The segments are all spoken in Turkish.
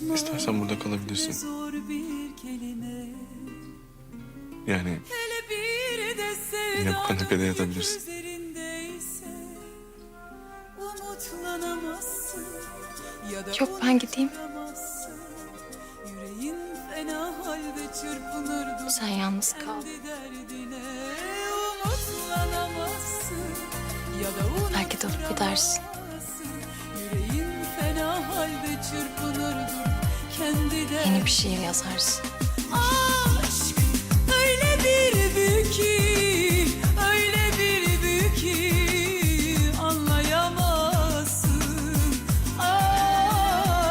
Unutma İstersen burada kalabilirsin. Zor bir kelime Yani Hele bir de Yine bu kanepede yatabilirsin. üzerindeyse Umutlanamazsın ya da Yok, ben gideyim. unutamazsın. Yüreğin fena halde çırpınır Sen yalnız kal. Belki de olup gidersin. Yeni bir şiir yazarsın. Aşk öyle bir ki, öyle bir ki anlayamazsın. Ah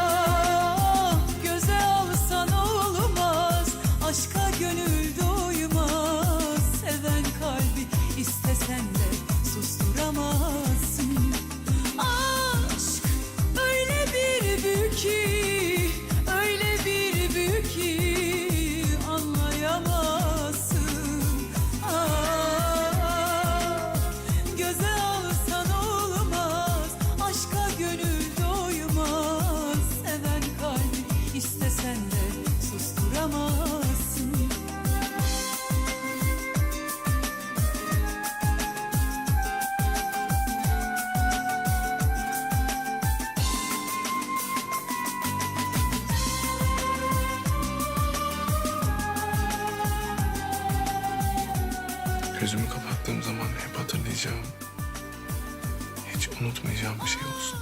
göze alsan olmaz, aşka gönül doymaz. Seven kalbi istesen de susturamazsın. İstesen de susturamazsın. gözümü kapattığım zaman hep hatırlayacağım. Hiç unutmayacağım bir şey olsun.